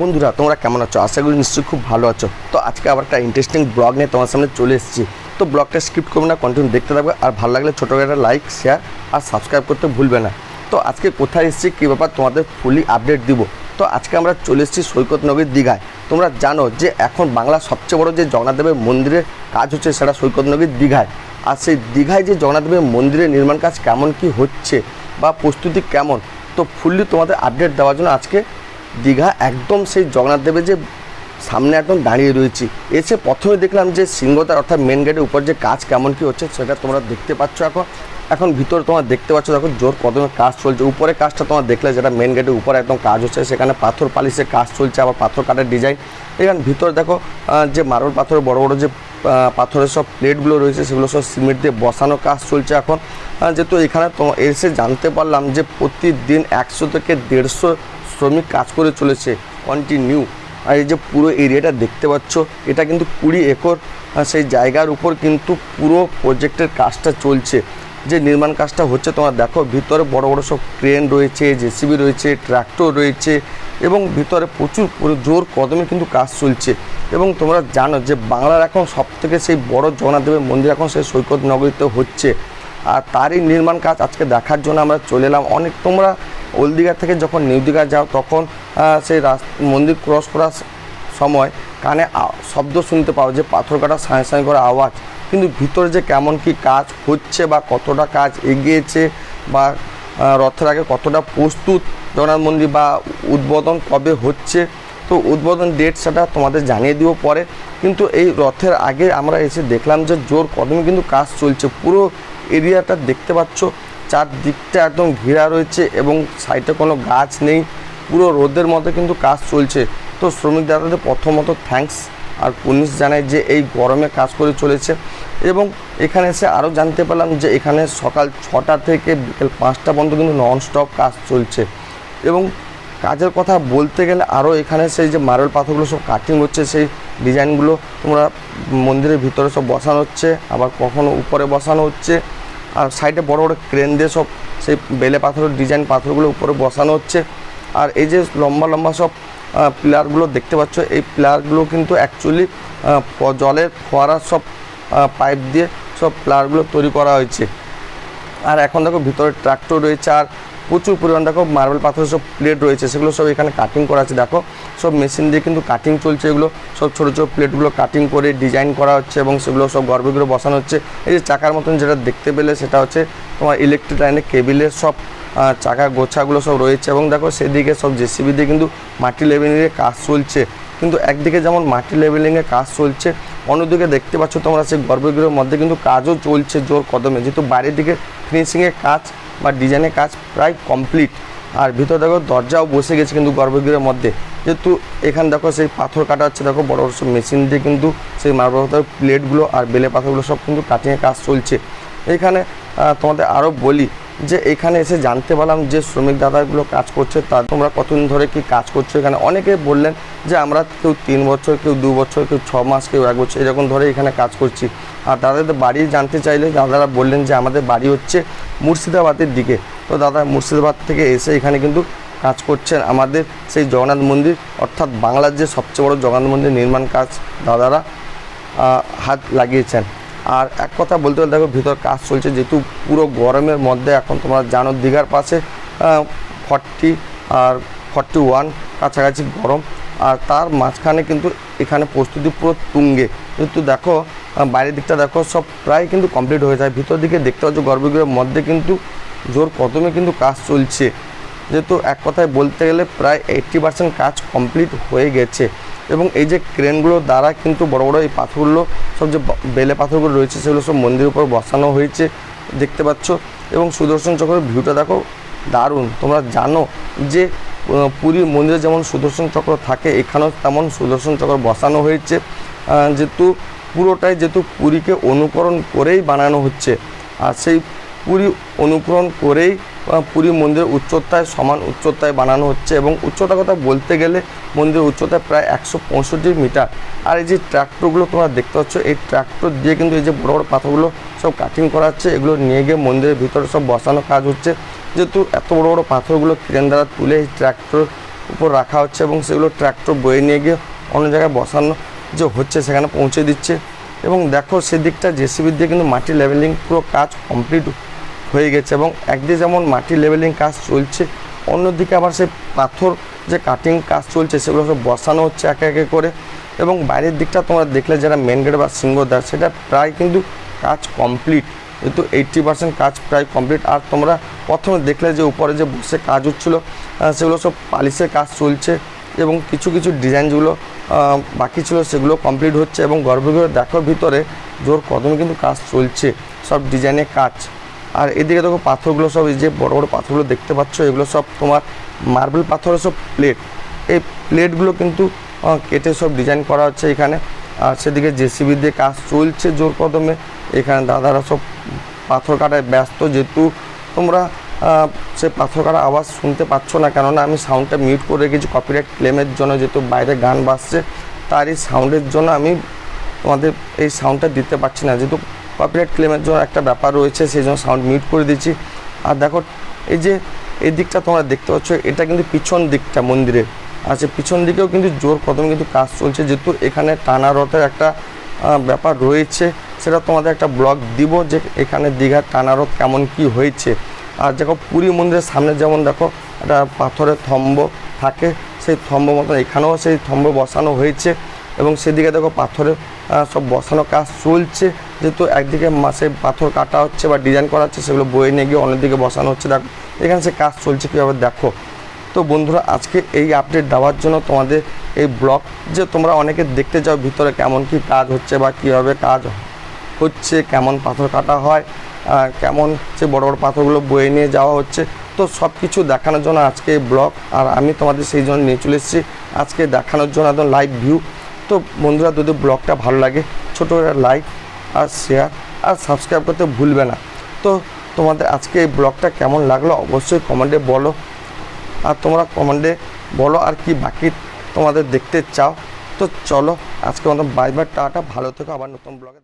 বন্ধুরা, তোমরা কেমন আছো? আশা করি নিশ্চয়ই খুব ভালো আছো। তো আজকে আবার একটা ইন্টারেস্টিং ব্লগ নিয়ে তোমার সামনে চলে এসেছি। তো ব্লগটা স্কিপ করবে না কন্টিনিউ দেখতে থাকবে। আর ভালো লাগলে ছোটো একটা লাইক শেয়ার আর সাবস্ক্রাইব করতে ভুলবে না। তো আজকে কোথায় এসেছি, কী ব্যাপার, তোমাদের ফুলি আপডেট দিব। তো আজকে আমরা চলে এসেছি সৈকত নগরীর দীঘায়। তোমরা জানো যে এখন বাংলার সবচেয়ে বড় যে জগন্নাথদেবের মন্দিরের কাজ হচ্ছে সেটা সৈকত নগরীর দীঘায়। আর সেই দীঘায় যে জগন্নাথদেবের মন্দিরের নির্মাণ কাজ কেমন, কি হচ্ছে বা প্রস্তুতি কেমন, তো ফুললি তোমাদের আপডেট দেওয়ার জন্য আজকে দীঘা একদম সেই জগন্নাথ দেবের যে সামনে একদম দাঁড়িয়ে রয়েছি। এসে প্রথমে দেখলাম যে সিংহতার অর্থাৎ মেন গেটের উপর যে কাজ কেমন কি হচ্ছে সেটা তোমরা দেখতে পাচ্ছ এখন। এখন ভিতরে তোমার দেখতে পাচ্ছ দেখো জোর কদমে কাজ চলছে। উপরে কাজটা তোমার দেখলে যেটা মেন গেটের উপরে একদম কাজ হচ্ছে, সেখানে পাথর পালিশের কাজ চলছে, আবার পাথর কাটার ডিজাইন এখানে ভিতরে দেখো যে মার্বেল পাথরের বড় বড় যে পাথরের সব প্লেটগুলো রয়েছে, সেগুলো সব সিমেন্ট দিয়ে বসানো কাজ চলছে এখন। যেহেতু এখানে এসে জানতে পারলাম যে প্রতিদিন একশো থেকে দেড়শো শ্রমিক কাজ করে চলেছে কন্টিনিউ আর এই যে পুরো এরিয়াটা দেখতে পাচ্ছ, এটা কিন্তু কুড়ি একর সেই জায়গার উপর কিন্তু পুরো প্রজেক্টের কাজটা চলছে। যে নির্মাণ কাজটা হচ্ছে, তোমরা দেখো, ভিতরে বড় বড় সব ক্রেন রয়েছে জেসিবি রয়েছে ট্র্যাক্টর রয়েছে, এবং ভিতরে প্রচুর জোর কদমে কিন্তু কাজ চলছে। এবং তোমরা জানো যে বাংলার এখন সব থেকে সেই বড় জগন্নাথদেবের মন্দির এখন সেই সৈকত নগরীতে হচ্ছে। আর তারই নির্মাণ কাজ আজকে দেখার জন্য আমরা চলে এলাম। অনেক তোমরা ওল্ড দীঘা থেকে যখন নিউ দীঘা যাও, তখন সেই মন্দির ক্রস করার সময় কানে শব্দ শুনতে পাও যে পাথর কাটা সাঁই সাঁই করে আওয়াজ। কিন্তু ভিতরে যে কেমন কি কাজ হচ্ছে বা কতটা কাজ এগিয়েছে বা রথের আগে কতটা প্রস্তুত জগন্নাথ মন্দির বা উদ্বোধন কবে হচ্ছে, তো উদ্বোধন ডেট সেটা তোমাদের জানিয়ে দিব পরে। কিন্তু এই রথের আগে আমরা এসে দেখলাম যে জোর কদমে কিন্তু কাজ চলছে। পুরো এরিয়াটা দেখতে পাচ্ছ চারদিকটা একদম ঘেরা রয়েছে এবং সাইডে কোনো গাছ নেই। পুরো রোদের মধ্যে কিন্তু কাজ চলছে। তো শ্রমিক দাদাদের প্রথমত থ্যাঙ্কস আর পুলিশ জানায় যে এই গরমে কাজ করে চলেছে এবং এখানে এসে আরও জানতে পারলাম যে এখানে সকাল ছটা থেকে বিকেল পাঁচটা পর্যন্ত কিন্তু ননস্টপ কাজ চলছে। এবং কাজের কথা বলতে গেলে আরও এখানে সেই যে মার্বেল পাথরগুলো সব কাটিং হচ্ছে, সেই ডিজাইনগুলো তোমরা মন্দিরের ভিতরে সব বসানো হচ্ছে, আবার কখনো উপরে বসানো হচ্ছে। আর সাইডে বড় বড় ক্রেন দিয়ে সব সেই বেলে পাথরের ডিজাইন পাথরগুলো উপরে বসানো হচ্ছে। আর এই যে লম্বা লম্বা সব পিলারগুলো দেখতে পাচ্ছ, এই পিলারগুলো কিন্তু অ্যাকচুয়ালি জলের ফোয়ারার সব পাইপ দিয়ে সব পিলারগুলো তৈরি করা হয়েছে। আর এখন দেখো ভিতরে ট্রাক্টর রয়েছে, আর প্রচুর পরিমাণ, দেখো মার্বেল পাথরের সব প্লেট রয়েছে, সেগুলো সব এখানে কাটিং করা আছে, দেখো। সব মেশিন দিয়ে কিন্তু কাটিং চলছে এগুলো। সব ছোটো ছোটো প্লেটগুলো কাটিং করে ডিজাইন করা হচ্ছে এবং সেগুলো সব গর্ভগুলো বসানো হচ্ছে। এই যে চাকার মতন যেটা দেখতে পেলে সেটা হচ্ছে তোমার ইলেকট্রিক লাইনের কেবিলের সব চাকা গোছাগুলো সব রয়েছে এবং দেখো সেদিকে সব জেসিবি দিয়ে কিন্তু মাটি লেভেলিংয়ে কাজ চলছে। কিন্তু একদিকে যেমন মাটি লেভেলিংয়ে কাজ চলছে, অন্যদিকে দেখতে পাচ্ছ তোমরা সেই গর্ভগৃহের মধ্যে কিন্তু কাজও চলছে জোর কদমে। যেহেতু বাইরের দিকে ফিনিশিংয়ের কাজ বা ডিজাইনের কাজ প্রায় কমপ্লিট। আর ভিতরে দেখো দরজাও বসে গেছে কিন্তু গর্ভগৃহের মধ্যে। যেহেতু এখানে দেখো সেই পাথর কাটা হচ্ছে, দেখো বড় বড় সব মেশিন দিয়ে কিন্তু সেই মার্বেল প্লেটগুলো আর বেলে পাথরগুলো সব কিন্তু কাটিংয়ের কাজ চলছে। এখানে তোমাদের আরও বলি যে এখানে এসে জানতে পারলাম যে শ্রমিক দাদাগুলো কাজ করছে, তা তোমরা কতদিন ধরে কি কাজ করছ এখানে? অনেকে বললেন যে আমরা কেউ তিন বছর, কেউ দু বছর, কেউ ছ মাস, কেউ এক বছর এরকম ধরে এখানে কাজ করছি। আর দাদাদের বাড়ি জানতে চাইলে দাদারা বললেন যে আমাদের বাড়ি হচ্ছে মুর্শিদাবাদের দিকে। তো দাদা মুর্শিদাবাদ থেকে এসে এখানে কিন্তু কাজ করছেন আমাদের সেই জগন্নাথ মন্দির, অর্থাৎ বাংলার যে সবচেয়ে বড় জগন্নাথ মন্দির নির্মাণ কাজ দাদারা হাত লাগিয়েছেন। আর এক কথা বলতে গেলে দেখো, ভিতর কাজ চলছে, যেহেতু পুরো গরমের মধ্যে এখন তোমরা জানো দীঘার পাশে ফর্টি আর ফর্টি ওয়ান কাছাকাছি গরম। আর তার মাঝখানে কিন্তু এখানে প্রস্তুতি পুরো তুঙ্গে। কিন্তু দেখো বাইরের দিকটা দেখো, সব প্রায় কিন্তু কমপ্লিট হয়ে যায়। ভিতর দিকে দেখতে পাচ্ছ গর্ভগৃহের মধ্যে কিন্তু জোর কদমে কিন্তু কাজ চলছে। যেহেতু এক কথায় বলতে গেলে প্রায় এইট্টি পার্সেন্ট কাজ কমপ্লিট হয়ে গেছে। এবং এই যে ক্রেনগুলো দ্বারা কিন্তু বড় বড় এই পাথরগুলো, সব যে বেলে পাথরগুলো রয়েছে, সেগুলো সব মন্দিরের উপর বসানো হয়েছে, দেখতে পাচ্ছ। এবং সুদর্শন চক্রের ভিউটা দেখো, দারুণ। তোমরা জানো যে পুরীর মন্দিরে যেমন সুদর্শন চক্র থাকে, এখানেও তেমন সুদর্শন চক্র বসানো হয়েছে। যেহেতু পুরোটাই যেহেতু পুরীকে অনুকরণ করেই বানানো হচ্ছে, আর সেই পুরী অনুকরণ করেই পুরী মন্দিরের উচ্চতায়, সমান উচ্চতায় বানানো হচ্ছে এবং উচ্চতার কথা বলতে গেলে মন্দিরের উচ্চতা প্রায় একশো পঁয়ষট্টি মিটার। আর এই যে ট্র্যাক্টরগুলো তোমরা দেখতে পাচ্ছ, এই ট্র্যাক্টর দিয়ে কিন্তু এই যে বড় বড় পাথরগুলো সব কাটিং করা হচ্ছে, এগুলো নিয়ে গিয়ে মন্দিরের ভিতরে সব বসানো কাজ হচ্ছে। যেহেতু এত বড় বড় পাথরগুলো ক্রেন দ্বারা তুলে এই ট্র্যাক্টর উপর রাখা হচ্ছে এবং সেগুলো ট্র্যাক্টর বয়ে নিয়ে গিয়ে অন্য জায়গায় বসানো যে হচ্ছে সেখানে পৌঁছে দিচ্ছে। এবং দেখো সেদিকটা জেসিবি দিয়ে কিন্তু মাটি লেভেলিং পুরো কাজ কমপ্লিট হয়ে গেছে এবং একদিকে যেমন মাটি লেভেলিং কাজ চলছে, অন্যদিকে আবার সে পাথর যে কাটিং কাজ চলছে, সেগুলো সব বসানো হচ্ছে একে একে করে। এবং বাইরের দিকটা তোমরা দেখলে যারা মেন গেট বা সিংহদ্বার সেটা প্রায় কিন্তু কাজ কমপ্লিট কিন্তু এইট্টি পার্সেন্ট কাজ প্রায় কমপ্লিট আর তোমরা প্রথমে দেখলে যে উপরে যে বসে কাজ হচ্ছিল সেগুলো সব পালিশের কাজ চলছে এবং কিছু কিছু ডিজাইন যেগুলো বাকি ছিল সেগুলো কমপ্লিট হচ্ছে এবং গর্ভগৃহ দেখো ভিতরে জোর কদমে কিন্তু কাজ চলছে। সব ডিজাইনের কাজ। আর এদিকে দেখো পাথরগুলো সব এই যে বড় বড় পাথরগুলো দেখতে পাচ্ছ, এগুলো সব তোমার মার্বেল পাথরের সব প্লেট এই প্লেটগুলো কিন্তু কেটে সব ডিজাইন করা হচ্ছে এখানে। আর সেদিকে জেসিবি দিয়ে কাজ চলছে জোর কদমে। এখানে দাদারা সব পাথর কাটায় ব্যস্ত, যেহেতু তোমরা সে পাথর কাটা আওয়াজ শুনতে পাচ্ছ না, কেননা আমি সাউন্ডটা মিউট করে রেখেছি কপিরাইট ক্লেমের জন্য যেহেতু বাইরে গান বাজছে তার এই সাউন্ডের জন্য আমি তোমাদের এই সাউন্ডটা দিতে পারছি না। যেহেতু কপিরাইট ক্লেমের জন্য একটা ব্যাপার রয়েছে, সেই জন্য সাউন্ড মিউট করে দিচ্ছি আর দেখো, এই যে এই দিকটা তোমরা দেখতে পাচ্ছ, এটা কিন্তু পিছন দিকটা মন্দিরের আর সে পিছন দিকেও কিন্তু জোর কদমে কিন্তু কাজ চলছে। যেহেতু এখানে টানা রথের একটা ব্যাপার রয়েছে, সেটা তোমাদের একটা ব্লগ দিব যে এখানে দীঘার টানা রথ কেমন কি হয়েছে। আর দেখো, পুরী মন্দিরের সামনে যেমন দেখো, একটা পাথরের থম্ব থাকে, সেই থম্ব মতন এখানেও সেই থম্ব বসানো হয়েছে। এবং সেদিকে দেখো পাথরের সব বসানো কাজ চলছে। যেহেতু একদিকে মাসে পাথর কাটা হচ্ছে বা ডিজাইন করা হচ্ছে, সেগুলো বয়ে নিয়ে গিয়ে অন্যদিকে বসানো হচ্ছে। দেখো, এখানে সে কাজ চলছে কীভাবে দেখো। তো বন্ধুরা, আজকে এই আপডেট দেওয়ার জন্য তোমাদের এই ব্লগ যে তোমরা অনেকে দেখতে যাও ভিতরে কেমন কি কাজ হচ্ছে বা কীভাবে কাজ হচ্ছে, কেমন পাথর কাটা হয় কেমন সে বড় বড় পাথরগুলো বয়ে নিয়ে যাওয়া হচ্ছে, তো সব কিছু দেখানোর জন্য আজকে এই ব্লগ। আর আমি তোমাদের সেই জন্য নিয়ে চলে এসেছি। আজকে দেখানোর জন্য একদম লাইভ ভিউ তো বন্ধুরা, যদি ব্লগটা ভালো লাগে, ছোটো লাইক আর শেয়ার আর সাবস্ক্রাইব করতে ভুলবে না। তো তোমাদের আজকে এই ব্লগটা কেমন লাগল অবশ্যই কমেন্টে বলো। আর তোমরা কমেন্টে বলো আর কি বাকি তোমাদের দেখতে চাও। তো চলো আজকে মতো বাই বাই টাটা, ভালো থেকো, আবার নতুন ব্লগে